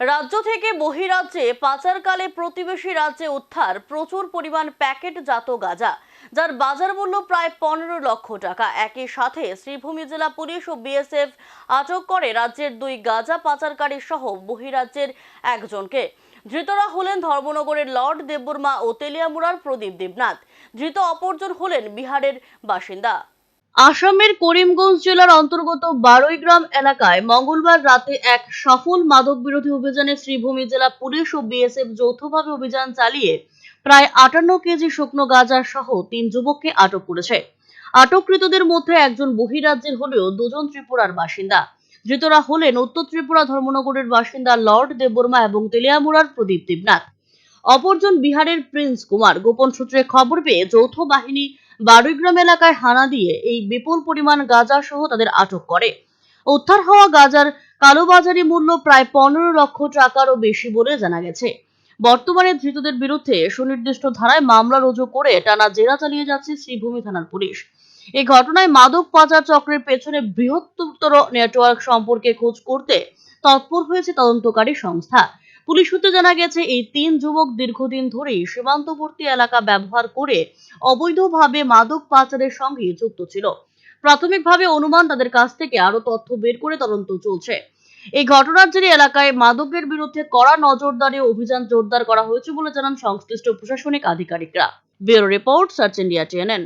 রাজ্য থেকে বহিরাজ্যে, পাচারকালে প্রতিবেশী রাজ্যে উদ্ধার, প্রচুর পরিমাণ প্যাকেটজাত গাঁজা, যার বাজার মূল্য প্রায় পনেরো লক্ষ টাকা। একই সাথে শ্রীভূমি জেলা পুলিশ ও বিএসএফ আটক করে রাজ্যের দুই গাঁজা পাচারকারী সহ বহিরাজ্যের একজনকে। ধৃতরা হলেন ধর্মনগরের লর্ড দেববর্মা ও তেলিয়ামুড়ার প্রদীপ দেবনাথ। ধৃত অপরজন হলেন বিহারের বাসিন্দা। আসামের করিমগঞ্জ জেলার অন্তর্গত বারৈগ্রাম এলাকায় মঙ্গলবার রাতে এক সফল মাদক বিরোধী অভিযানে শ্রীভূমি জেলা পুলিশ ও বিএসএফ যৌথভাবে অভিযান চালিয়ে প্রায় আটান্ন কেজি শুকনো গাঁজা সহ তিন যুবককে আটক করেছে। আটককৃতদের মধ্যে একজন বহিরাজ্যের হলেও দুজন ত্রিপুরার বাসিন্দা। ধৃতরা হলেন উত্তর ত্রিপুরা ধর্মনগরের বাসিন্দা লর্ড দেববর্মা এবং তেলিয়ামুড়ার প্রদীপ দেবনাথ। অপরজন বিহারের প্রিন্স কুমার। গোপন সূত্রে খবর পেয়ে যৌথ বাহিনী বারুইগ্রাম এলাকায় হানা দিয়ে এই বিপুল পরিমাণ গাঁজা সহ তাদের আটক করে। উদ্ধার হওয়া গাঁজার কালোবাজারি মূল্য প্রায় পনেরো লক্ষ টাকারও বেশি বলে জানা গেছে। বর্তমানে ধৃতদের বিরুদ্ধে সুনির্দিষ্ট ধারায় মামলা রুজু করে টানা জেরা চালিয়ে যাচ্ছে শ্রীভূমি থানার পুলিশ। এই ঘটনায় মাদক পাচার চক্রের পেছনে বৃহত্তর নেটওয়ার্ক সম্পর্কে খোঁজ করতে তৎপর হয়েছে তদন্তকারী সংস্থা। পুলিশ সূত্রে জানা গেছে, এই তিন যুবক দীর্ঘদিন ধরেই সীমান্তবর্তী এলাকা ব্যবহার করে অবৈধভাবে মাদক পাচারের সঙ্গে যুক্ত ছিল। প্রাথমিকভাবে অনুমান তাদের কাছ থেকে আরও তথ্য বের করে তদন্ত চলছে। এই ঘটনার জেরে এলাকায় মাদকের বিরুদ্ধে কড়া নজরদারি অভিযান জোরদার করা হয়েছে বলে জানান সংশ্লিষ্ট প্রশাসনিক আধিকারিকরা। Bureau report, search India, TNN.